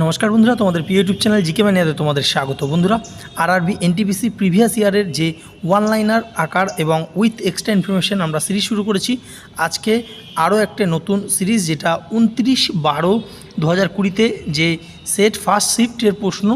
নমস্কার বন্ধুরা, তোমাদের প্রিয় ইউটিউব চ্যানেল জিকে ম্যানিয়াতে তোমাদের স্বাগত বন্ধুরা। আরআরবি এনটিপিসি প্রিভিয়াস ইয়ারের যে ওয়ান লাইনার আকার এবং উইথ এক্সট্রা ইনফরমেশন আমরা সিরিজ শুরু করেছি, আজকে আরও একটা নতুন সিরিজ যেটা উনত্রিশ বারো দু হাজার কুড়িতে যে সেট ফার্স্ট শিফটের প্রশ্ন,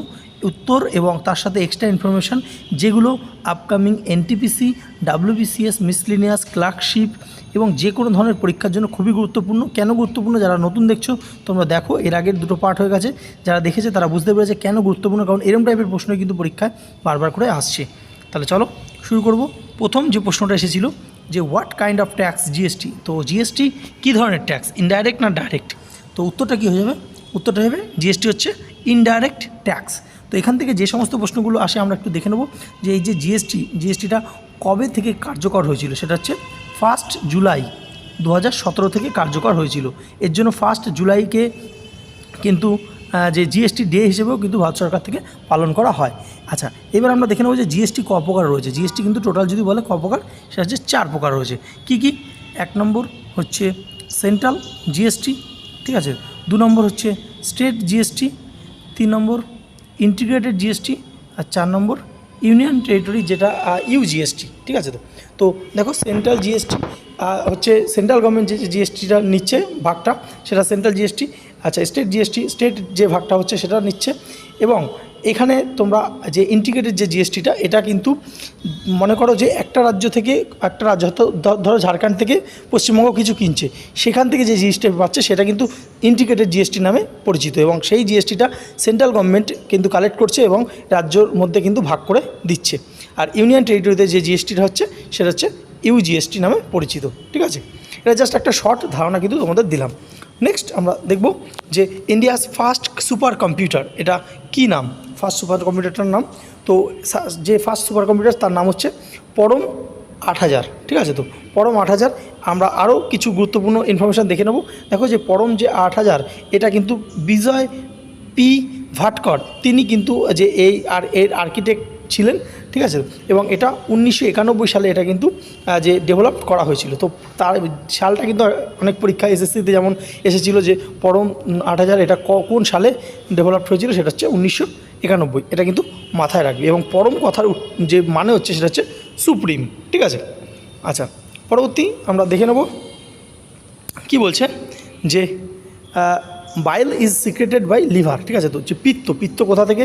উত্তর এবং তার সাথে এক্সট্রা ইনফরমেশান যেগুলো upcoming NTPC WBCS miscellaneous clerkship এবং যে কোনো ধরনের পরীক্ষার জন্য খুবই গুরুত্বপূর্ণ। কেন গুরুত্বপূর্ণ? যারা নতুন দেখছ, তোমরা দেখো, এর আগের দুটো পার্ট হয়ে গেছে। যারা দেখেছে, তারা বুঝতে পেরেছে কেন গুরুত্বপূর্ণ, কারণ এরম টাইপের প্রশ্ন কিন্তু পরীক্ষায় বারবার করে আসছে। তাহলে চলো, শুরু করব। প্রথম যে প্রশ্নটা এসেছিল, যে what kind of tax GST তো জিএসটি কী ধরনের ট্যাক্স ইনডাইরেক্ট না ডাইরেক্ট তো উত্তরটা কী হয়ে যাবে? উত্তরটা হবে জিএসটি হচ্ছে ইনডাইরেক্ট ট্যাক্স তো এখান থেকে যে সমস্ত প্রশ্নগুলো আসে, আমরা একটু দেখে নেব। যে এই যে জিএসটি জিএসটিটা কবে থেকে কার্যকর হয়েছিল? সেটা হচ্ছে ফার্স্ট জুলাই দু হাজার সতেরো থেকে কার্যকর হয়েছিল। এর জন্য ফার্স্ট জুলাইকে কিন্তু যে জিএসটি ডে হিসেবেও কিন্তু ভারত সরকার থেকে পালন করা হয়। আচ্ছা এবার আমরা দেখে নেব যে জিএসটি ক প্রকার রয়েছে। জিএসটি কিন্তু টোটাল যদি বলে ক প্রকার, সেটা হচ্ছে চার প্রকার রয়েছে। কি কি? এক নম্বর হচ্ছে সেন্ট্রাল জিএসটি, ঠিক আছে? দু নম্বর হচ্ছে স্টেট জিএসটি, তিন নম্বর ইন্টিগ্রেটেড জিএসটি, আর চার নম্বর ইউনিয়ন টেরিটরি যেটা ইউজিএসটি ঠিক আছে তো? তো দেখো সেন্ট্রাল জিএসটি হচ্ছে সেন্ট্রাল গভর্নমেন্ট যে জিএসটিটা নিচ্ছে ভাগটা, সেটা সেন্ট্রাল জিএসটি আচ্ছা স্টেট জিএসটি স্টেট যে ভাগটা হচ্ছে সেটা নিচ্ছে এবং এখানে তোমরা যে ইন্টিগ্রেটেড যে জিএসটিটা এটা কিন্তু মনে করো যে একটা রাজ্য থেকে একটা রাজ্য ধরো ঝাড়খণ্ড থেকে পশ্চিমবঙ্গ কিছু কিনছে, সেখান থেকে যে জিএসটি পাচ্ছে, সেটা কিন্তু ইন্টিগ্রেটেড জিএসটি নামে পরিচিত এবং সেই জিএসটিটা সেন্ট্রাল গভর্নমেন্ট কিন্তু কালেক্ট করছে এবং রাজ্যর মধ্যে কিন্তু ভাগ করে দিচ্ছে। আর ইউনিয়ন টেরিটরিতে যে জিএসটিটা হচ্ছে, সেটা হচ্ছে ইউজিএসটি নামে পরিচিত, ঠিক আছে? এটা জাস্ট একটা শর্ট ধারণা কিন্তু তোমাদের দিলাম। নেক্সট আমরা দেখব যে ইন্ডিয়াস ফার্স্ট সুপার কম্পিউটার এটা কি নাম? ফার্স্ট সুপার কম্পিউটারটার নাম। তো যে ফার্স্ট সুপার কম্পিউটার তার নাম হচ্ছে পরম আট হাজার, ঠিক আছে তো? পরম আট হাজার, আমরা আরও কিছু গুরুত্বপূর্ণ ইনফরমেশান দেখে নেব। দেখো যে পরম যে আট হাজার, এটা কিন্তু বিজয় পি ভাটকর, তিনি কিন্তু যে এই আর এর আর্কিটেক্ট ছিলেন, ঠিক আছে? এবং এটা উনিশশো একানব্বই সালে এটা কিন্তু যে ডেভেলপ করা হয়েছিল। তো তার সালটা কিন্তু অনেক পরীক্ষা এসএসসিতে যেমন এসেছিল যে পরম আট হাজার এটা কোন সালে ডেভেলপ হয়েছিল, সেটা হচ্ছে উনিশশো একানব্বই, এটা কিন্তু মাথায় রাখবে। এবং পরম কথার যে মানে হচ্ছে সেটা হচ্ছে সুপ্রিম, ঠিক আছে? আচ্ছা পরবর্তী আমরা দেখে নেব। কি বলছে? যে bile is secreted by liver ঠিক আছে তো? যে পিত্ত পিত্ত কোথা থেকে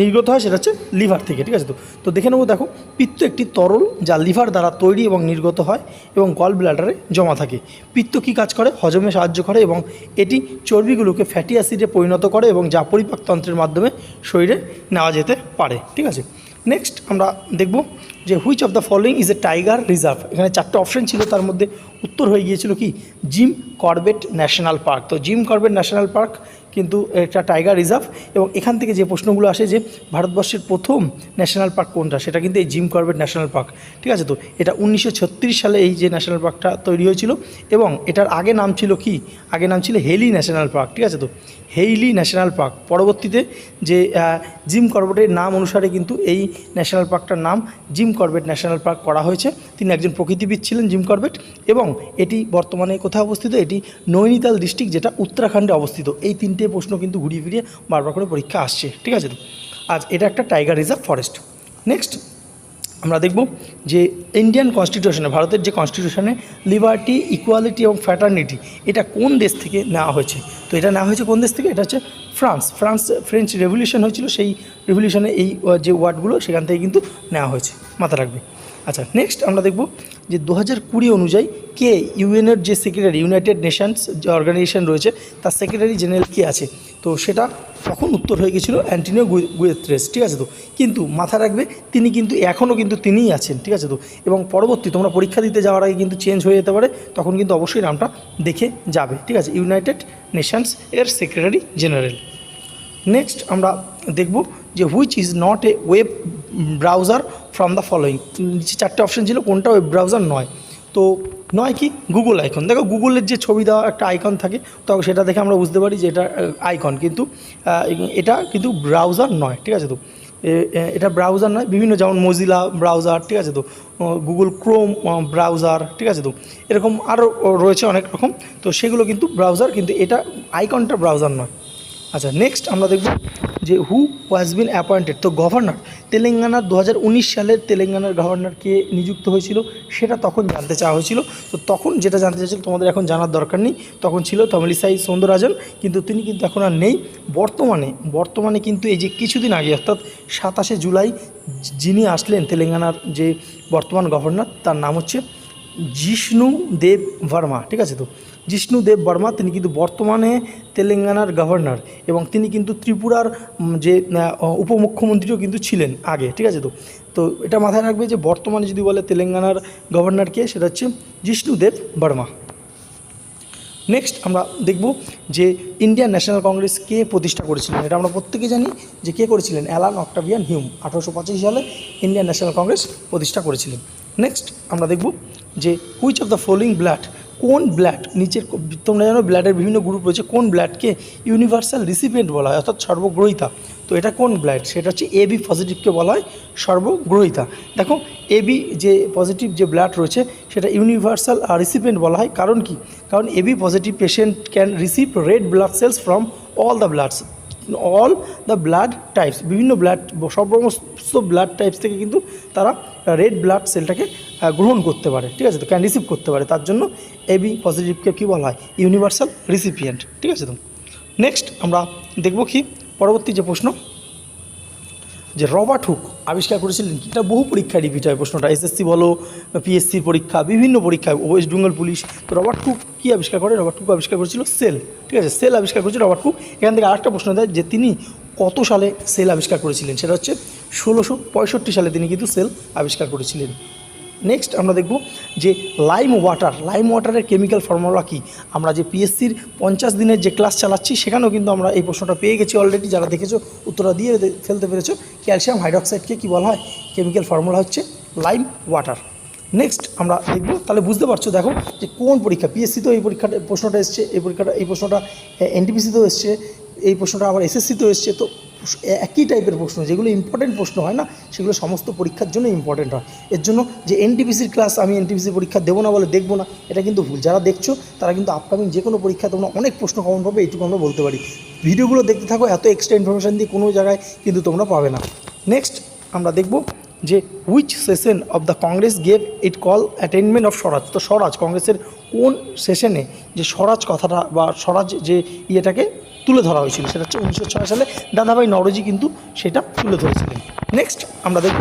নির্গত হয় সেটা হচ্ছে লিভার থেকে, ঠিক আছে তো? তো দেখে নেব, দেখো, পিত্ত একটি তরল যা লিভার দ্বারা তৈরি এবং নির্গত হয় এবং গল ব্লাডারে জমা থাকে। পিত্ত কি কাজ করে? হজমে সাহায্য করে এবং এটি চর্বিগুলোকে ফ্যাটি অ্যাসিডে পরিণত করে এবং যা পরিপাকতন্ত্রের মাধ্যমে শরীরে নেওয়া যেতে পারে, ঠিক আছে? নেক্সট আমরা দেখব যে which of the following is a tiger reserve এখানে চারটে অপশন ছিল, তার মধ্যে উত্তর হয়ে গিয়েছিল কি? জিম কর্বেট ন্যাশনাল পার্ক তো জিম কর্বেট ন্যাশনাল পার্ক কিন্তু এটা টাইগার রিজার্ভ এবং এখান থেকে যে প্রশ্নগুলো আসে যে ভারতবর্ষের প্রথম ন্যাশনাল পার্ক কোনটা, সেটা কিন্তু এই জিম কর্বেট ন্যাশনাল পার্ক ঠিক আছে তো? এটা উনিশশো ছত্রিশ সালে এই যে ন্যাশনাল পার্কটা তৈরি হয়েছিল এবং এটার আগে নাম ছিল কি? আগে নাম ছিল হেলি ন্যাশনাল পার্ক ঠিক আছে তো? Hailey national park. পরবর্তীতে যে জিম কর্বেটের নাম অনুসারে কিন্তু এই ন্যাশনাল পার্কটার নাম জিম কর্বেট ন্যাশনাল পার্ক করা হয়েছে। তিনি একজন প্রকৃতিবিদ ছিলেন জিম কর্বেট এবং এটি বর্তমানে কোথায় অবস্থিত? এটি নৈনিতাল ডিস্ট্রিক্ট, যেটা উত্তরাখণ্ডে অবস্থিত। এই তিনটে প্রশ্ন কিন্তু ঘুরিয়ে ফিরিয়ে বারবার করে পরীক্ষা আসছে। ঠিক আছে আজ এটা একটা টাইগার রিজার্ভ ফরেস্ট। নেক্সট। আমরা দেখব যে ইন্ডিয়ান কনস্টিটিউশনে ভারতের যে কনস্টিটিউশনে লিবার্টি ইকুয়ালিটি এবং ফ্যাটার্নিটি এটা কোন দেশ থেকে নেওয়া হয়েছে? তো এটা নেওয়া হয়েছে কোন দেশ থেকে? এটা হচ্ছে ফ্রান্স ফ্রান্স ফ্রেঞ্চ রেভলিউশন হয়েছিল, সেই রেভলিউশনে এই যে ওয়ার্ডগুলো, সেখান থেকে কিন্তু নেওয়া হয়েছে মাথা রাখবে। আচ্ছা নেক্সট আমরা দেখব যে দু হাজার কুড়ি অনুযায়ী কে ইউএনের যে সেক্রেটারি ইউনাইটেড নেশনস যে অর্গানাইজেশন রয়েছে, তার সেক্রেটারি জেনারেল কে আছে? তো সেটা তখন উত্তর হয়ে গেছিল অ্যান্টিনিও গুয়েত্রেস, ঠিক আছে তো? কিন্তু মাথা রাখবে, তিনি কিন্তু এখনও কিন্তু তিনিই আছেন, ঠিক আছে তো? এবং পরবর্তী, তোমরা পরীক্ষা দিতে যাওয়ার আগে কিন্তু চেঞ্জ হয়ে যেতে পারে, তখন কিন্তু অবশ্যই নামটা দেখে যাবে, ঠিক আছে? ইউনাইটেড নেশনস এর সেক্রেটারি জেনারেল নেক্সট আমরা দেখব যে which is not a web browser from the following নিচে চারটে অপশন ছিল, কোনটা ওয়েব ব্রাউজার নয়। তো নয় কি? গুগল আইকন দেখো গুগলের যে ছবি দেওয়া একটা আইকন থাকে, তো সেটা দেখে আমরা বুঝতে পারি যে এটা আইকন কিন্তু এটা কিন্তু ব্রাউজার নয়, ঠিক আছে তো? এটা ব্রাউজার নয়, বিভিন্ন যেমন মজিলা ব্রাউজার ঠিক আছে তো? গুগল ক্রোম ব্রাউজার ঠিক আছে তো? এরকম আরও রয়েছে অনেক রকম। তো সেগুলো কিন্তু ব্রাউজার কিন্তু এটা আইকনটা ব্রাউজার নয়। আচ্ছা নেক্সট আমরা দেখব যে হু ওয়াজ বিন অ্যাপয়েন্টেড তো গভর্নর তেলেঙ্গানার দু সালের তেলেঙ্গানার গভর্নর কে নিযুক্ত হয়েছিল, সেটা তখন জানতে চাওয়া হয়েছিল। তো তখন যেটা জানতে চাইছিল, তোমাদের এখন জানার দরকার নেই, তখন ছিল তমিলিসাই সৌন্দররাজন কিন্তু তিনি কিন্তু এখন আর নেই। বর্তমানে বর্তমানে কিন্তু এই যে কিছুদিন আগে, অর্থাৎ সাতাশে জুলাই, যিনি আসলেন তেলেঙ্গানার যে বর্তমান গভর্নর তার নাম হচ্ছে জিষ্ণু দেব ভার্মা, ঠিক আছে তো? জিষ্ণু দেব বর্মা তিনি কিন্তু বর্তমানে তেলেঙ্গানার গভর্নর এবং তিনি কিন্তু ত্রিপুরার যে উপমুখ্যমন্ত্রীও কিন্তু ছিলেন আগে, ঠিক আছে তো? তো এটা মাথায় রাখবে যে বর্তমানে যদি বলে তেলেঙ্গানার গভর্নরকে সেটা হচ্ছে জিষ্ণু দেব বর্মা নেক্সট আমরা দেখব যে ইন্ডিয়ান ন্যাশনাল কংগ্রেস কে প্রতিষ্ঠা করেছিলেন। এটা আমরা প্রত্যেকে জানি যে কে করেছিলেন? অ্যালান অক্টাভিয়ান হিউম আঠারোশো পঁচাশি সালে ইন্ডিয়ান ন্যাশনাল কংগ্রেস প্রতিষ্ঠা করেছিলেন। নেক্সট আমরা দেখব যে which of the following blood কোন ব্লাড নিচের তোমরা জানো ব্লাডের বিভিন্ন গ্রুপ রয়েছে, কোন ব্লাডকে ইউনিভার্সাল রিসিপিয়েন্ট বলা হয়, অর্থাৎ সর্বগ্রহিতা। তো এটা কোন ব্লাড? সেটা হচ্ছে এবি পজিটিভকে বলা হয় সর্বগ্রহিতা। দেখো এবি যে পজিটিভ যে ব্লাড রয়েছে, সেটা ইউনিভার্সাল রিসিপিয়েন্ট বলা হয়। কারণ কি? কারণ AB positive patient can receive red blood cells from all the bloods all the blood types বিভিন্ন ব্লাড সমস্ত ব্লাড টাইপস থেকে কিন্তু তারা রেড ব্লাড সেলটাকে গ্রহণ করতে পারে, ঠিক আছে তো? ক্যান রিসিভ করতে পারে। তার জন্য এবি পজিটিভকে কী বলা হয়? ইউনিভার্সাল রিসিপিয়েন্ট ঠিক আছে তো? নেক্সট আমরা দেখব কি? পরবর্তী যে প্রশ্ন যে রবার্ট হুক আবিষ্কার করেছিলেন এটা বহু পরীক্ষায় রিপিট হয় প্রশ্নটা। এসএসসি বলো পিএসসির পরীক্ষা, বিভিন্ন পরীক্ষায় ওয়েস্ট বেঙ্গল পুলিশ তো রবার্ট হুক কী আবিষ্কার করে? রবার্ট হুক আবিষ্কার করেছিল সেল ঠিক আছে? সেল আবিষ্কার করেছিল রবার্ট হুক এখান থেকে আরেকটা প্রশ্ন দেয় যে তিনি কত সালে সেল আবিষ্কার করেছিলেন? সেটা হচ্ছে ষোলোশো সালে তিনি কিন্তু সেল আবিষ্কার করেছিলেন। নেক্সট আমরা দেখব যে লাইম ওয়াটার লাইম ওয়াটারের কেমিক্যাল ফর্মুলা কি? আমরা যে পিএসসির পঞ্চাশ দিনের যে ক্লাস চালাচ্ছি, সেখানেও কিন্তু আমরা এই প্রশ্নটা পেয়ে গেছি অলরেডি যারা দেখেছ, উত্তরটা দিয়ে ফেলতে পেরেছ। ক্যালসিয়াম হাইড্রক্সাইডকে কী বলা হয়? কেমিক্যাল ফর্মুলা হচ্ছে লাইম ওয়াটার নেক্সট আমরা দেখব, তাহলে বুঝতে পারছ দেখো যে কোন পরীক্ষা? পিএসসিতেও এই পরীক্ষাটা প্রশ্নটা এসছে, এই পরীক্ষাটা এই প্রশ্নটা এনটিপিসিতেও এসছে, এই প্রশ্নটা আবার এসএসসিতেও এসছে। তো একই টাইপের প্রশ্ন, যেগুলো ইম্পর্টেন্ট প্রশ্ন হয় না, সেগুলো সমস্ত পরীক্ষার জন্য ইম্পর্টেন্ট হয়। এর জন্য যে এনটিপিসির ক্লাস আমি এনটিপিসি পরীক্ষা দেবো না বলে দেখব না, এটা কিন্তু ভুল। যারা দেখছ, তারা কিন্তু আপকামিং যে কোনো পরীক্ষা তোমরা অনেক প্রশ্ন কমন পাবে, এইটুকু আমরা বলতে পারি। ভিডিওগুলো দেখতে থাকো, এত এক্সট্রা ইনফরমেশান দিয়ে কোনো জায়গায় কিন্তু তোমরা পাবে না। নেক্সট আমরা দেখব যে which session of the Congress gave it call attainment of Swaraj? তো স্বরাজ কংগ্রেসের কোন সেশনে যে স্বরাজ কথাটা বা স্বরাজ যে ইয়েটাকে তুলে ধরা হয়েছিল। সেটা হচ্ছে উনিশশো ছয় সালে দাদাভাই নরজি কিন্তু সেটা তুলে ধরেছিলেন। নেক্সট আমরা দেখব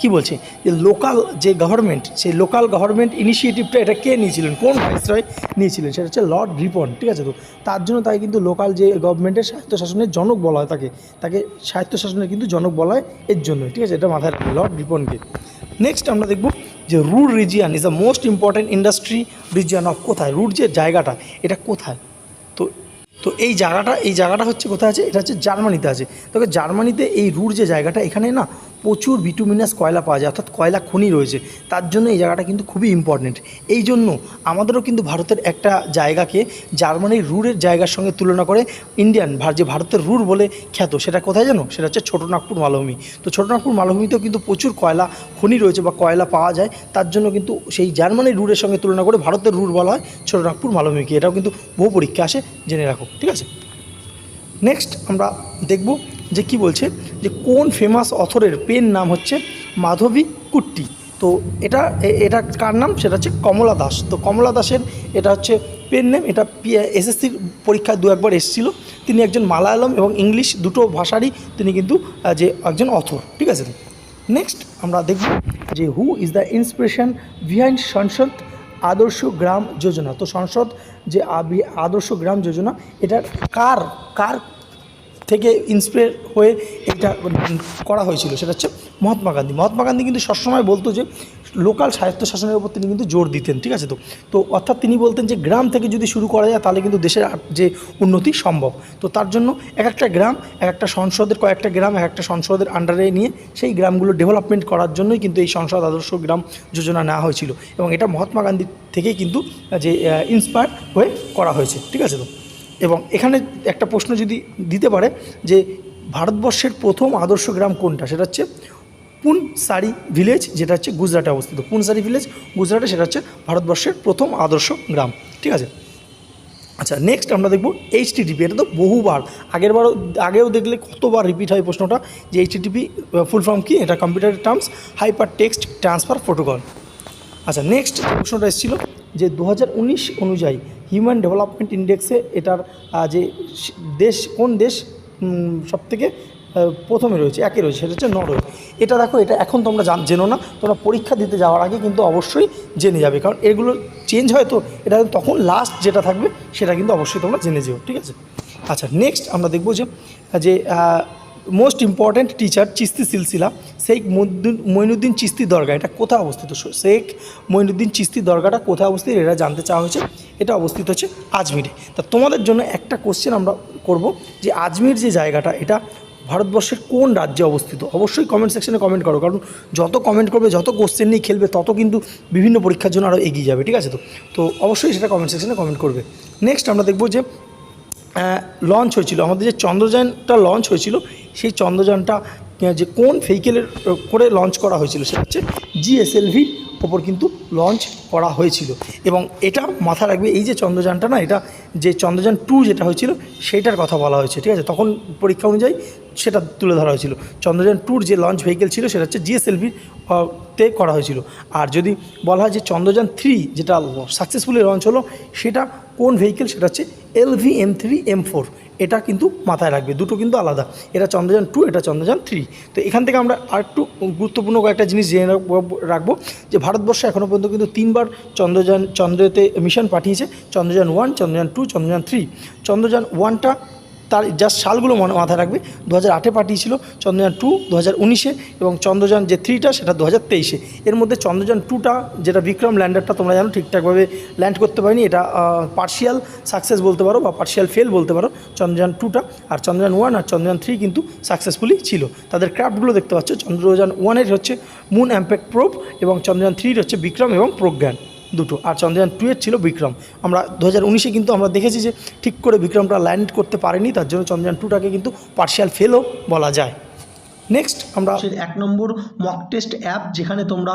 কি বলছে, যে লোকাল যে গভর্নমেন্ট সেই লোকাল গভর্নমেন্ট ইনিশিয়েটিভটা এটা কে নিয়েছিলেন, কোন ভাইসরয় নিয়েছিলেন? সেটা হচ্ছে লর্ড রিপন ঠিক আছে তো? তার জন্য তাকে কিন্তু লোকাল যে গভর্নমেন্টের স্বায়ত্তশাসনের জনক বলা হয় তাকে। তাকে স্বায়ত্তশাসনের কিন্তু জনক বলা হয় এর জন্য ঠিক আছে? এটা মাথায় রাখবে লর্ড রিপনকে নেক্সট আমরা দেখব যে Ruhr region is the most important industry region of কোথায়? রুট যে জায়গাটা, এটা কোথায়? তো এই জায়গাটা এই জায়গাটা হচ্ছে কোথায় আছে? এটা হচ্ছে জার্মানিতে আছে। তবে জার্মানিতে এই রুর যে জায়গাটা, এখানে না প্রচুর বিটুমিনাস কয়লা পাওয়া যায়, অর্থাৎ কয়লা খনি রয়েছে। তার জন্য এই জায়গাটা কিন্তু খুবই ইম্পর্টেন্ট এই জন্য আমাদেরও কিন্তু ভারতের একটা জায়গাকে জার্মানির রুরের জায়গার সঙ্গে তুলনা করে ইন্ডিয়ান যে ভারতের রুর বলে খ্যাত, সেটা কোথায় জানো সেটা হচ্ছে ছোটনাগপুর মালভূমি। তো ছোটনাগপুর মালভূমিতেও কিন্তু প্রচুর কয়লা খনি রয়েছে বা কয়লা পাওয়া যায়। তার জন্য কিন্তু সেই জার্মানির রুরের সঙ্গে তুলনা করে ভারতের রুর বলা হয় ছোটনাগপুর মালভূমিকে। এটাও কিন্তু বহু পরীক্ষা আসে, জেনে রাখো, ঠিক আছে? নেক্সট আমরা দেখব যে কি বলছে যে কোন ফেমাস অথরের পেন নাম হচ্ছে মাধবী কুট্টি? তো এটা এটা কার নাম? সেটা হচ্ছে কমলা দাস। তো কমলা দাসের এটা হচ্ছে পেন নেম এটা এসএসসির পরীক্ষায় দু একবার এসেছিল। তিনি একজন মালায়ালম এবং ইংলিশ দুটো ভাষারই তিনি কিন্তু যে একজন অথর ঠিক আছে? নেক্সট আমরা দেখব যে who is the inspiration behind Sansad Adarsh Gram যোজনা? তো সংসদ যে আদর্শ গ্রাম যোজনা, এটা কার কার থেকে ইন্সপায়ার হয়ে এটা করা হয়েছিল, সেটা হচ্ছে মহাত্মা গান্ধী। মহাত্মা গান্ধী কিন্তু সবসময় বলতো যে, লোকাল স্বায়ত্তশাসনের উপর তিনি কিন্তু জোর দিতেন, ঠিক আছে তো? তো অর্থাৎ তিনি বলতেন যে, গ্রাম থেকে যদি শুরু করা যায়, তাহলে কিন্তু দেশের যে উন্নতি সম্ভব। তো তার জন্য এক একটা গ্রাম, এক একটা সংসদের কয়েকটা গ্রাম, এক একটা সংসদের আন্ডারে নিয়ে সেই গ্রামগুলো ডেভেলপমেন্ট করার জন্যই কিন্তু এই সংসদ আদর্শ গ্রাম যোজনা নেওয়া হয়েছিল। এবং এটা মহাত্মা গান্ধী থেকেই কিন্তু যে ইন্সপায়ার হয়ে করা হয়েছে, ঠিক আছে তো? এবং এখানে একটা প্রশ্ন যদি দিতে পারে যে ভারতবর্ষের প্রথম আদর্শ গ্রাম কোনটা? সেটা হচ্ছে পুনসারি ভিলেজ, যেটা হচ্ছে গুজরাটে অবস্থিত। পুনসারি ভিলেজ, গুজরাটে সেটা হচ্ছে ভারতবর্ষের প্রথম আদর্শ গ্রাম। ঠিক আছে? আচ্ছা নেক্সট আমরা দেখব এইচটিটিপি এটা তো বহুবার, আগের বারও, আগেও দেখলে কতবার রিপিট হয় প্রশ্নটা যে এইচটিটিপি ফুল ফর্ম কী? এটা computer terms hyper text transfer protocol আচ্ছা নেক্সট প্রশ্নটা এসেছিল যে দু হাজার উনিশ অনুযায়ী হিউম্যান ডেভেলপমেন্ট ইন্ডেক্সে এটার যে দেশ, কোন দেশ সব থেকে প্রথমে রয়েছে, একে রয়েছে, সেটা হচ্ছে নরওয়ে। এটা দেখো, এটা এখন তোমরা জান, জেনো না, তোমরা পরীক্ষা দিতে যাওয়ার আগে কিন্তু অবশ্যই জেনে যাবে, কারণ এগুলো চেঞ্জ হয় তো, এটা তখন লাস্ট যেটা থাকবে, সেটা কিন্তু অবশ্যই তোমরা জেনে যেও, ঠিক আছে? আচ্ছা নেক্সট আমরা দেখব যে যে মোস্ট ইম্পর্ট্যান্ট টিচার চিস্তি সিলসিলা শেখ মইনুদ্দিন মইনুদ্দিন চিস্তি দরগা এটা কোথায় অবস্থিত? শেখ মইনুদ্দিন চিস্তি দরগাটা কোথায় অবস্থিত? এটা জানতে চাওয়া হয়েছে। এটা অবস্থিত হচ্ছে আজমিরে। তা তোমাদের জন্য একটা কোশ্চেন আমরা করব যে আজমির যে জায়গাটা, এটা ভারতবর্ষের কোন রাজ্যে অবস্থিত? অবশ্যই কমেন্ট সেকশনে কমেন্ট করো, কারণ যত কমেন্ট করবে, যত কোশ্চেন নিয়ে খেলবে, তত কিন্তু বিভিন্ন পরীক্ষার জন্য আরও এগিয়ে যাবে, ঠিক আছে তো? তো অবশ্যই সেটা কমেন্ট সেকশনে কমেন্ট করবে। নেক্সট আমরা দেখব যে লঞ্চ হয়েছিল। আমাদের যে চন্দ্রযানটা লঞ্চ হয়েছিল, সেই চন্দ্রযানটা যে কোন ভেহিকেলের করে লঞ্চ করা হয়েছিল, সেটা হচ্ছে জিএসএলভির ওপর কিন্তু লঞ্চ করা হয়েছিল। এবং এটা মাথা রাখবে, এই যে চন্দ্রযানটা না, এটা যে চন্দ্রযান টু যেটা হয়েছিল, সেইটার কথা বলা হয়েছে, ঠিক আছে? তখন পরীক্ষা অনুযায়ী সেটা তুলে ধরা হয়েছিল। চন্দ্রযান টুর যে লঞ্চ ভেহিকেল ছিল, সেটা হচ্ছে জিএসএলভি তে করা হয়েছিল। আর যদি বলা হয় যে চন্দ্রযান থ্রি যেটা সাকসেসফুলি লঞ্চ হলো, সেটা কোন ভেহিকেল সেটা হচ্ছে LV M three M four এটা কিন্তু মাথায় রাখবে। দুটো কিন্তু আলাদা। এটা চন্দ্রযান টু এটা চন্দ্রযান থ্রি তো এখান থেকে আমরা আর একটু গুরুত্বপূর্ণ কয়েকটা জিনিস জেনে রাখবো- যে ভারতবর্ষ এখনও পর্যন্ত কিন্তু তিনবার চন্দ্রযান, চন্দ্রতে মিশন পাঠিয়েছে। Chandrayaan one Chandrayaan two Chandrayaan three Chandrayaan ওয়ানটা তার জাস্ট সালগুলো মনে মাথায় রাখবে। দু হাজার আটে পাঠিয়েছিল চন্দ্রযান টু দু হাজার উনিশে এবং চন্দ্রযান যে থ্রিটা সেটা দু হাজার তেইশে। এর মধ্যে চন্দ্রযান টুটা যেটা বিক্রম ল্যান্ডারটা তোমরা জানো, ঠিকঠাকভাবে ল্যান্ড করতে পারিনি, এটা পার্শিয়াল সাকসেস বলতে পারো বা পার্শিয়াল ফেল বলতে পারো চন্দ্রযান টুটা আর চন্দ্রযান ওয়ান আর চন্দ্রযান থ্রি কিন্তু সাকসেসফুলি ছিল। তাদের ক্রাফটগুলো দেখতে পাচ্ছ, চন্দ্রযান ওয়ানের হচ্ছে মুন অ্যাম্প্যাক্ট প্রোব এবং চন্দ্রযান থ্রির হচ্ছে বিক্রম এবং প্রজ্ঞান। দুটো। আর চন্দ্রযান টু এর ছিল বিক্রম। আমরা দু হাজার কিন্তু আমরা দেখেছি যে ঠিক করে বিক্রমটা ল্যান্ড করতে পারেনি, তার জন্য চন্দ্রযান টুটাকে কিন্তু পার্শিয়াল ফেলও বলা যায়। নেক্সট আমরা এক নম্বর মক টেস্ট অ্যাপ যেখানে তোমরা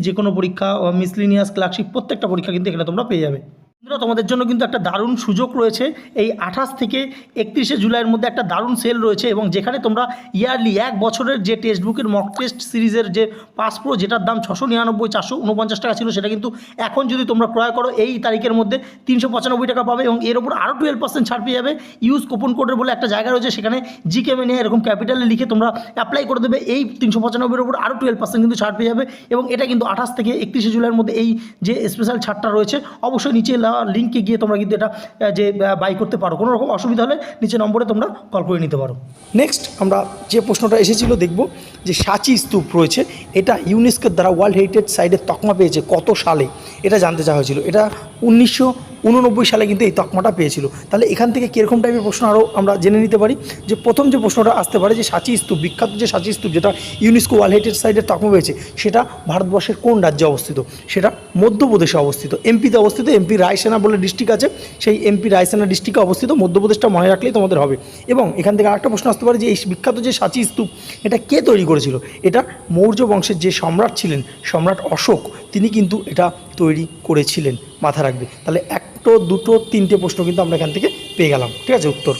যে কোনো পরীক্ষা মিসলিনিয়াস ক্লার্কশিপ প্রত্যেকটা পরীক্ষা কিন্তু এখানে তোমরা পেয়ে যাবে। তোমাদের জন্য কিন্তু একটা দারুণ সুযোগ রয়েছে। এই আঠাশ থেকে একত্রিশে জুলাইয়ের মধ্যে একটা দারুণ সেল রয়েছে এবং যেখানে তোমরা ইয়ারলি এক বছরের যে টেক্সট বুকের মক টেস্ট সিরিজের যে পাস প্রো যেটার দাম ছশো নিরানব্বই, চারশো উনপঞ্চাশ টাকা ছিল, সেটা কিন্তু এখন যদি তোমরা ক্রয় করো, এই তারিখের মধ্যে তিনশো পঁচানব্বই টাকা পাবে এবং এর ওপর আরও টুয়েলভ পার্সেন্ট ছাড় পেয়ে যাবে। ইউজ কুপন কোডের বলে একটা জায়গা রয়েছে, সেখানে জিকে মেনে এরকম ক্যাপিটালে লিখে তোমরা অ্যাপ্লাই করে দেবে। এই তিনশো পঁচানব্বইয়ের উপর আরও টুয়েলভ পার্সেন্ট কিন্তু ছাড় পেয়ে যাবে এবং এটা কিন্তু আঠাশ থেকে একত্রিশে জুলাইয়ের মধ্যে এই যে স্পেশাল ছাড়টা রয়েছে, অবশ্যই নিচে লিঙ্কে গিয়ে তোমরা কিন্তু এটা যে বাই করতে পারো। কোনো রকম অসুবিধা হলে নিচে নম্বরে তোমরা কল করে নিতে পারো। নেক্সট আমরা যে প্রশ্নটা এসেছিল দেখব যে সাঁচি স্তূপ রয়েছে, এটা ইউনেস্কোর দ্বারা ওয়ার্ল্ড হেরিটেজ সাইডের তকমা পেয়েছে কত সালে? এটা জানতে চাওয়া হয়েছিল। এটা উনিশশো উননব্বই সালে কিন্তু এই তকমাটা পেয়েছিল। তাহলে এখান থেকে কীরকম টাইপের প্রশ্ন আরও আমরা জেনে নিতে পারি? যে প্রথম যে প্রশ্নটা আসতে পারে যে সাঁচি স্তূপ, বিখ্যাত যে সাঁচি স্তূপ যেটা ইউনেস্কো ওয়ার্ল্ড হেরিটেজ সাইডের তকমা পেয়েছে, সেটা ভারতবর্ষের কোন রাজ্যে অবস্থিত? সেটা মধ্যপ্রদেশে অবস্থিত। এমপিতে অবস্থিত এমপি রায়সেনা বলে ডিস্ট্রিক্ট আছে। সেই এমপি রায়সেনা ডিস্ট্রিক্টে অবস্থিত, মধ্যপ্রদেশটা মনে রাখলেই তোমাদের হবে। এবং এখান থেকে আরেকটা প্রশ্ন আসতে পারে যে এই বিখ্যাত যে সাঁচি স্তূপ, এটা কে তৈরি করেছিল? এটা মৌর্য বংশের যে সম্রাট ছিলেন, সম্রাট অশোক, তিনি কিন্তু এটা তৈরি করেছিলেন মাথা রাখবে। তাহলে একটা দুটো, তিনটে প্রশ্ন কিন্তু আমরা এখান থেকে পেয়ে গেলাম। ঠিক আছে, উত্তর।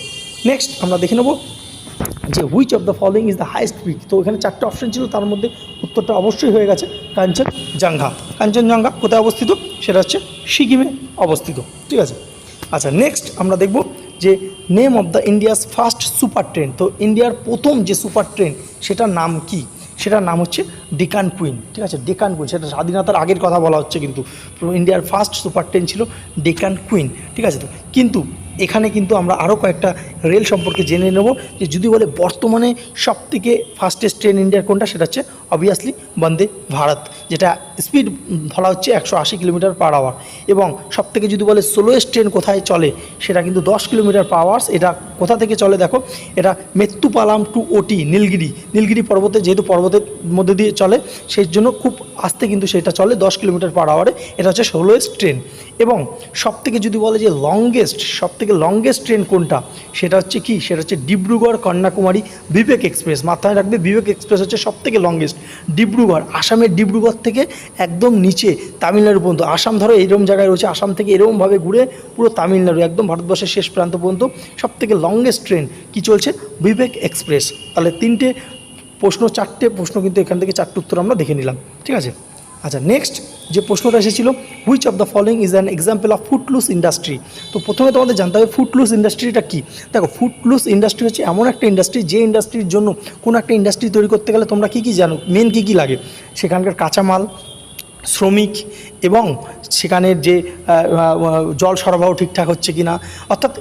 নেক্সট আমরা দেখে নেব যে which of the following is the highest peak তো এখানে চারটে অপশন ছিল, তার মধ্যে উত্তরটা অবশ্যই হয়ে গেছে, কাঞ্চনজঙ্ঘা। কাঞ্চনজঙ্ঘা কোথায় অবস্থিত? সেটা হচ্ছে সিকিমে অবস্থিত। ঠিক আছে? আচ্ছা নেক্সট আমরা দেখব যে name of the India's first super train তো ইন্ডিয়ার প্রথম যে সুপার ট্রেন সেটার নাম কি? সেটার নাম হচ্ছে ডেকান কুইন, ঠিক আছে? ডেকান কুইন, সেটা স্বাধীনতার আগের কথা বলা হচ্ছে কিন্তু। ইন্ডিয়ার ফার্স্ট সুপার টেন ছিল ডেকান কুইন, ঠিক আছে? তো কিন্তু এখানে কিন্তু আমরা আরও কয়েকটা রেল সম্পর্কে জেনে নেব যে যদি বলে বর্তমানে সব থেকে ফাস্টেস্ট ট্রেন ইন্ডিয়ার কোনটা, সেটা হচ্ছে অবভিয়াসলি বন্দে ভারত, যেটা স্পিড বলা হচ্ছে একশো আশি কিলোমিটার পার আওয়ার এবং সব থেকে যদি বলে স্লোয়েস্ট ট্রেন কোথায় চলে, সেটা কিন্তু দশ কিলোমিটার পার আওয়ার্স এটা কোথা থেকে চলে দেখো? এটা মেত্তুপালাম টু ওটি নীলগিরি নীলগিরি পর্বতে, যেহেতু পর্বতের মধ্যে দিয়ে চলে, সেই জন্য খুব আস্তে কিন্তু সেটা চলে দশ কিলোমিটার পার আওয়ারে এটা হচ্ছে স্লোয়েস্ট ট্রেন এবং সব থেকে যদি বলে যে লংগেস্ট সব থেকে লংগেস্ট ট্রেন কোনটা? সেটা হচ্ছে কি? সেটা হচ্ছে ডিব্রুগড়, কন্যাকুমারী, বিবেক এক্সপ্রেস মাথায় রাখবে বিবেক এক্সপ্রেস হচ্ছে সব থেকে লংগেস্ট ডিব্রুগড়, আসামের ডিব্রুগড় থেকে একদম নিচে তামিলনাড়ু পর্যন্ত। আসাম ধরো এরকম জায়গায় রয়েছে, আসাম থেকে এরকমভাবে ঘুরে পুরো তামিলনাড়ু, একদম ভারতবর্ষের শেষ প্রান্ত পর্যন্ত সব থেকে লংগেস্ট ট্রেন কি চলছে? বিবেক এক্সপ্রেস তাহলে তিনটে প্রশ্ন, চারটে প্রশ্ন কিন্তু এখান থেকে চারটে উত্তর আমরা দেখে নিলাম। ঠিক আছে? আচ্ছা নেক্সট যে প্রশ্নটা এসেছিল which of the following is an example of footloose industry তো প্রথমে তোমাদের জানতে হবে ফুটলুস ইন্ডাস্ট্রিটা কী? দেখো ফুটলুস ইন্ডাস্ট্রি হচ্ছে এমন একটা ইন্ডাস্ট্রি যে ইন্ডাস্ট্রির জন্য কোনো একটা ইন্ডাস্ট্রি তৈরি করতে গেলে তোমরা কী কী জানো? মেন কী কী লাগে? সেখানকার কাঁচামাল শ্রমিক এবং সেখানের যে জল সরবরাহ ঠিকঠাক হচ্ছে কিনা, অর্থাৎ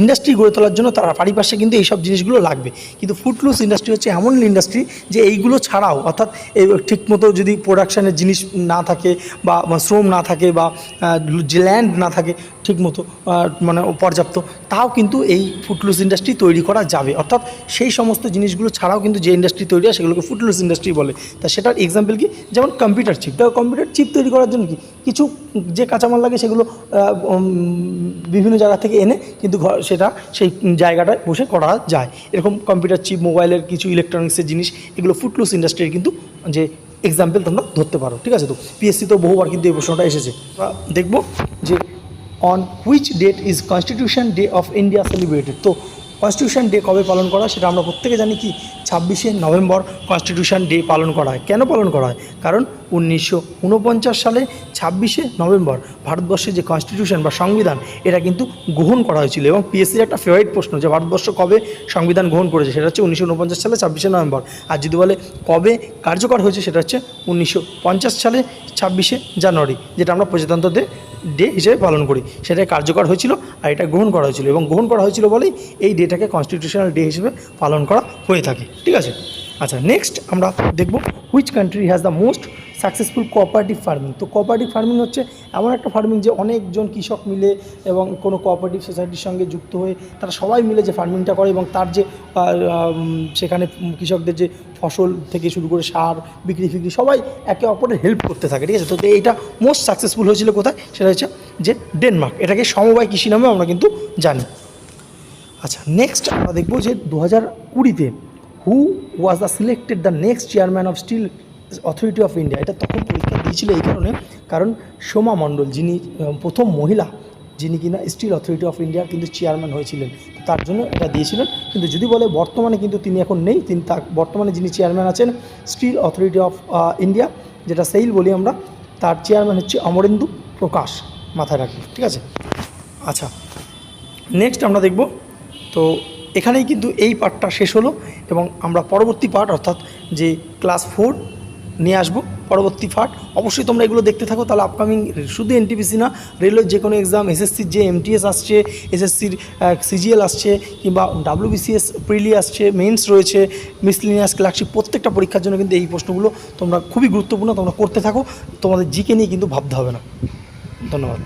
ইন্ডাস্ট্রি গড়ে তোলার জন্য তারা পারিপার্শ্বে কিন্তু এইসব জিনিসগুলো লাগবে। কিন্তু ফুডলুস ইন্ডাস্ট্রি হচ্ছে এমন ইন্ডাস্ট্রি যে এইগুলো ছাড়াও, অর্থাৎ এই ঠিকমতো যদি প্রোডাকশানের জিনিস না থাকে বা শ্রম না থাকে বা ল্যান্ড না থাকে ঠিকমতো মানে পর্যাপ্ত, তাও কিন্তু এই ফুডলুস ইন্ডাস্ট্রি তৈরি করা যাবে। অর্থাৎ সেই সমস্ত জিনিসগুলো ছাড়াও কিন্তু যে ইন্ডাস্ট্রি তৈরি হয় সেগুলোকে ফুটলুস ইন্ডাস্ট্রি বলে। তা সেটার এক্সাম্পল কি? যেমন কম্পিউটার চিপ দেখো কম্পিউটার চিপ তৈরি করার জন্য কি? কিছু যে কাঁচামাল লাগে সেগুলো বিভিন্ন জায়গা থেকে এনে কিন্তু ঘর সেটা সেই জায়গাটায় বসে করা যায়। এরকম কম্পিউটার চিপ মোবাইলের কিছু ইলেকট্রনিক্সের জিনিস, এগুলো ফুটলুস ইন্ডাস্ট্রির কিন্তু যে এক্সাম্পল তোমরা ধরতে পারো। ঠিক আছে তো? পিএসসি তো বহুবার কিন্তু এই প্রশ্নটা এসেছে। দেখব যে on which date is constitution day of India celebrated তো কনস্টিটিউশন ডে কবে পালন করা সেটা আমরা প্রত্যেকে জানি কি? ছাব্বিশে নভেম্বর কনস্টিটিউশন ডে পালন করা হয়। কেন পালন করা হয়? কারণ উনিশশো উনপঞ্চাশ সালে ছাব্বিশে নভেম্বর ভারতবর্ষের যে কনস্টিটিউশন বা সংবিধান, এটা কিন্তু গ্রহণ করা হয়েছিল এবং পিএসসির একটা ফেভারিট প্রশ্ন যে ভারতবর্ষ কবে সংবিধান গ্রহণ করেছে, সেটা হচ্ছে উনিশশো উনপঞ্চাশ সালে ছাব্বিশে নভেম্বর। আর যদি বলে কবে কার্যকর হয়েছে, সেটা হচ্ছে উনিশশো পঞ্চাশ সালে ছাব্বিশে জানুয়ারি, যেটা আমরা প্রজাতন্ত্র ডে হিসেবে পালন করি। সেটাই কার্যকর হয়েছিল আর এটা গ্রহণ করা হয়েছিল এবং গ্রহণ করা হয়েছিল বলেই এই ডেটাকে কনস্টিটিউশনাল ডে হিসেবে পালন করা হয়ে থাকে। ঠিক আছে? আচ্ছা নেক্সট আমরা দেখব which country has the most successful cooperative farming তো কোঅপারেটিভ ফার্মিং হচ্ছে এমন একটা ফার্মিং যে অনেকজন কৃষক মিলে এবং কোনো কোঅপারেটিভ সোসাইটির সঙ্গে যুক্ত হয়ে তারা সবাই মিলে যে ফার্মিংটা করে এবং তার যে সেখানে কৃষকদের যে ফসল থেকে শুরু করে সার, বিক্রি ফিক্রি সবাই একে অপরের হেল্প করতে থাকে, ঠিক আছে? তো এইটা মোস্ট সাকসেসফুল হয়েছিল কোথায়? সেটা হচ্ছে যে ডেনমার্ক এটাকে সমবায় কৃষি নামে আমরা কিন্তু জানি। আচ্ছা নেক্সট আমরা দেখব যে দু হাজার কুড়িতে who was the selected the next chairman of Steel Authority of India এটা তখন পরীক্ষা দিয়েছিল এই কারণে। কারণ সোমা মণ্ডল, যিনি প্রথম মহিলা, যিনি কিনা স্টিল অথরিটি অফ ইন্ডিয়ার কিন্তু চেয়ারম্যান হয়েছিলেন, তার জন্য এটা দিয়েছিলেন। কিন্তু যদি বলে বর্তমানে কিন্তু তিনি এখন নেই, তিনি তার, বর্তমানে যিনি চেয়ারম্যান আছেন স্টিল অথরিটি অফ ইন্ডিয়া যেটা সেইল বলি আমরা, তার চেয়ারম্যান হচ্ছে অমরেন্দু প্রকাশ মাথায় রাখি ঠিক আছে? আচ্ছা নেক্সট আমরা দেখব। তো এখানেই কিন্তু এই পার্টটা শেষ হলো এবং আমরা পরবর্তী পার্ট অর্থাৎ যে ক্লাস ফোর নিয়ে আসব, পরবর্তী পার্ট অবশ্যই তোমরা এগুলো দেখতে থাকো, তাহলে আপকামিং শুধু এনটিপিসি না রেলওয়ের যে কোনো এক্সাম এসএসসির যে এমটিএস আসছে এসএসসির সিজিএল আসছে, কিংবা ডাব্লিউবিসিএস প্রিলি আসছে মেন্স রয়েছে মিসলিনিয়াস ক্লার্কশিপ প্রত্যেকটা পরীক্ষার জন্য কিন্তু এই প্রশ্নগুলো তোমরা খুবই গুরুত্বপূর্ণ, তোমরা করতে থাকো, তোমাদের জিকে নিয়ে কিন্তু ভাবতে হবে না। ধন্যবাদ।